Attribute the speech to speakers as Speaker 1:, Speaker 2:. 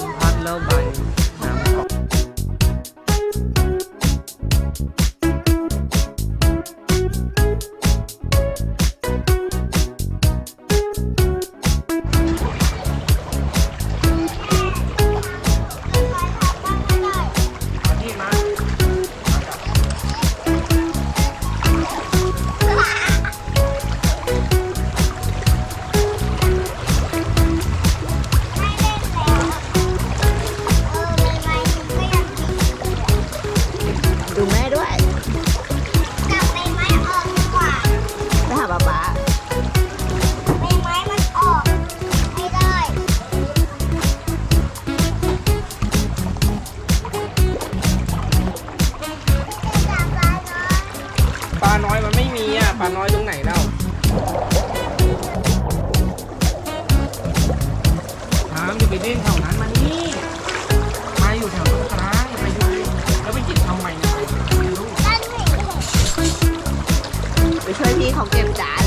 Speaker 1: Hot Love Vine ng จับใบไม้ออกดีกว่า
Speaker 2: ไปหาป๊า
Speaker 1: ป๊าใบไม้มัออก
Speaker 2: ไม่ได้จับปลา
Speaker 1: นยป
Speaker 2: ลานยมันไม่มีอะปลาน้อยตรงไหนเล่าน้ำจะไปเล่นแถวนั้น ของเก
Speaker 1: มจ๋า